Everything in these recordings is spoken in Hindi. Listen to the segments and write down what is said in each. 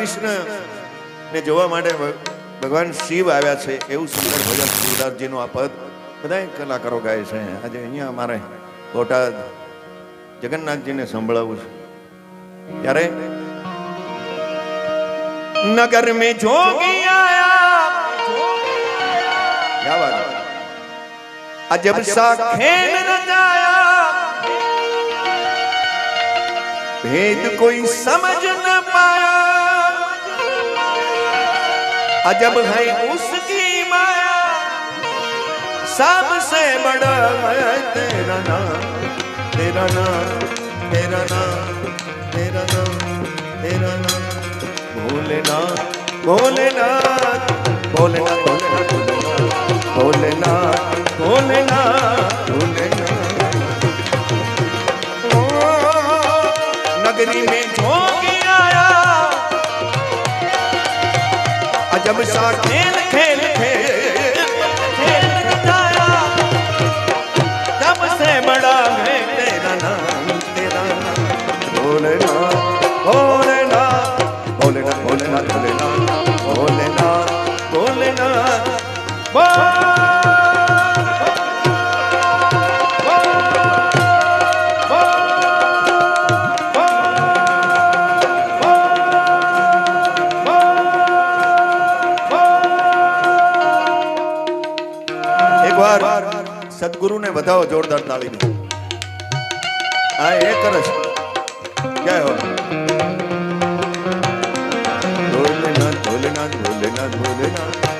કૃષ્ણ ને જોવા માટે ભગવાન શિવ આવ્યા છે. એવું સુંદર ભજન શિવદાસજીનું આ પદ બધા કલાકારો ગાય છે. આજે અહીંયા અમારે બોટાદ જગન્નાથજીને સંભળાવવું છે. ત્યારે નગર મે જોગી આયા. અજબ સા ખેલ રચાયા. ભેદ કોઈ સમજ ન अजब है उसकी माया। सबसे बड़ा है तेरा नाम तेरा नाम तेरा नाम तेरा नाम तेरा नाम। भोलेनाथ भोलेनाथ भोलेनाथ भोलेनाथ भोलेनाथ भोलेनाथ ਵਿਸਾ ਖੇਲ ਖੇਲ ਖੇਲ। ਖੇਲ ਤਾਰਾ ਤਬ ਸੇ ਬੜਾ ਹੈ ਤੇਰਾ ਨਾਮ ਤੇਰਾ ਨਾਮ। ਬੋਲਣਾ ਬੋਲਣਾ ਬੋਲਣਾ ਬੋਲਣਾ ਬੋਲਣਾ ਬੋਲਣਾ ਬੋਲਣਾ ਬੋਲਣਾ સદગુરુને વધાવો જોરદાર તાળીથી હા એ કરે છે. જય હો? ભોલેનાથ ભોલેનાથ ભોલેનાથ ભોલેનાથ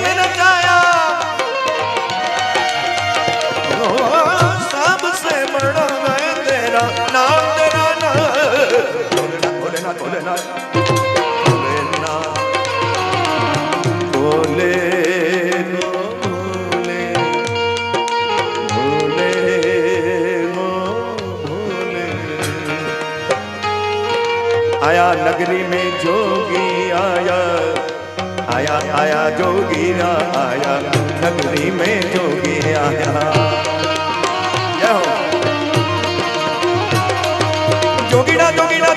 आया नगरी में जोगी आया आया आया जोगी आया नगरी में जोगी आया। जोगी ना जोगीड़ा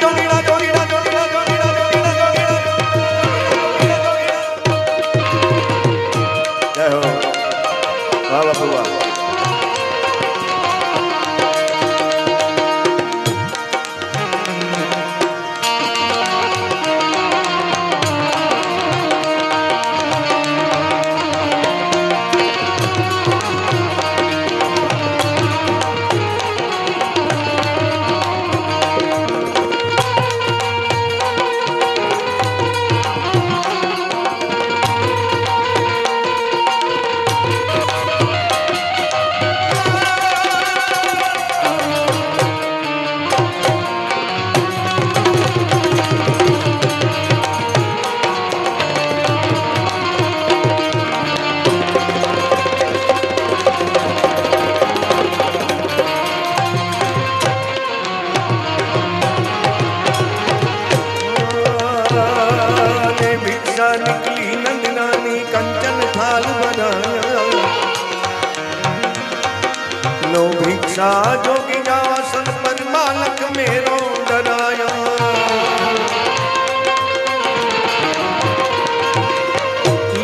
भिक्षा जोगी जासन पर बालक मेरो डराया।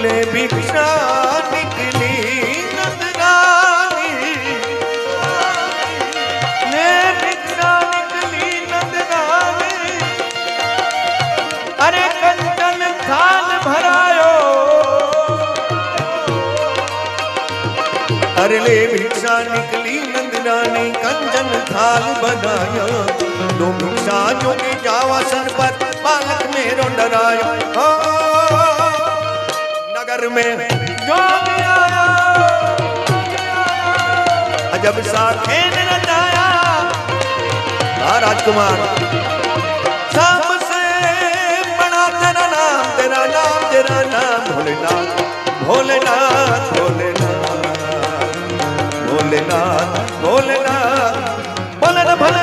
ले भिक्षा निकली अरे थाल ले भिक्षा नंदरानी थाल बनाया। दो नुकसान जो की जावा सर पर बालक मेरो डराया। नगर में जो आया। जब साखे ने रचाया हाँ, राजकुमार। सबसे बड़ा तेरा नाम तेरा नाम तेरा नाम, भोलेनाथ। भोलेनाथ भोलेनाथ। ভোলেনাথ ভোলেনাথ ভোলেনাথ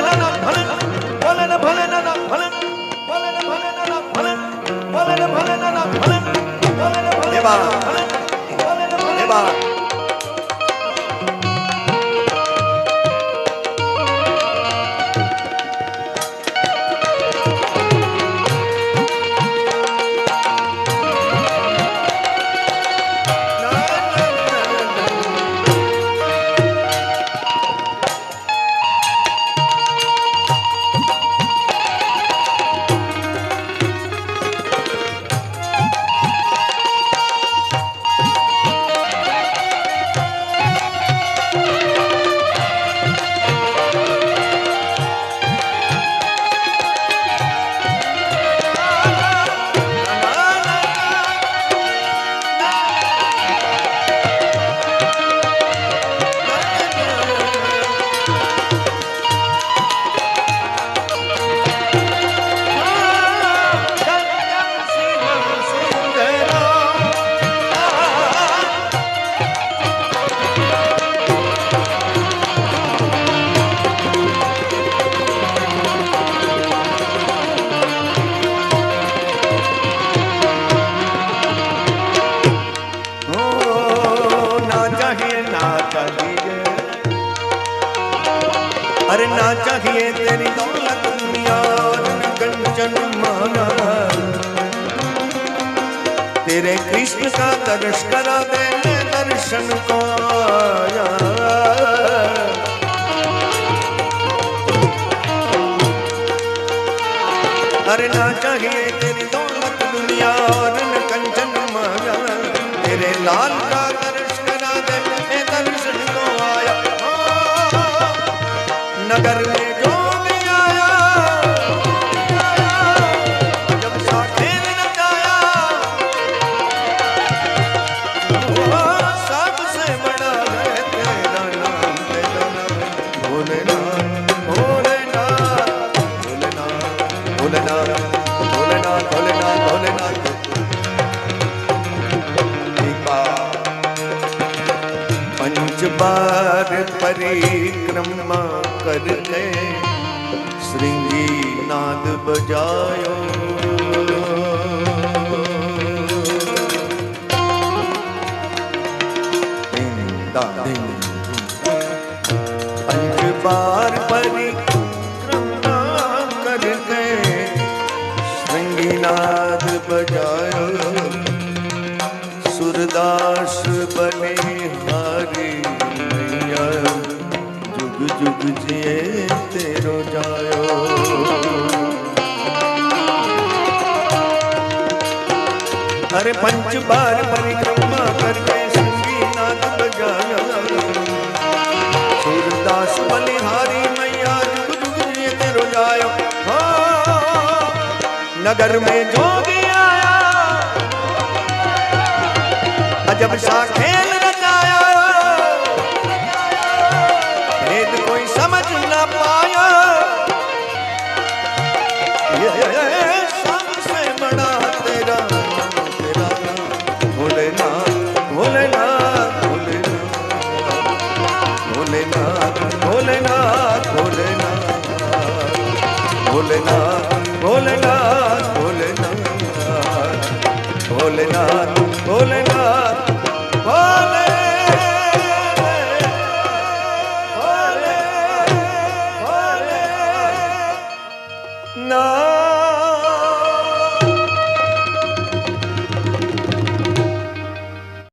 ਹਰਨਾ ਚਾਹੀਏ ਤੇਰੀ ਦੌਲਤ ਦੁਨੀਆ ਨ ਕੰਚਨ ਮਾਨਾ। ਤੇਰੇ ਕ੍ਰਿਸ਼ਨ ਦਾ ਦਰਸ਼ ਕਰਾ ਦੇ ਦਰਸ਼ਨ ਕੋ ਆਇਆ પંચ બાર પરિક્રમા કરકે શ્રૃંગી નાદ બજાયો. પંચ બાર પરિ हर पंच बार परिक्रमा करके श्री नाथ बजाया सूरदास बलिहारी मैया जुग रुजायो। हाँ, नगर में जोगी आया। अजब साखे भोलेनाथ भोलेनाथ भोलेनाथ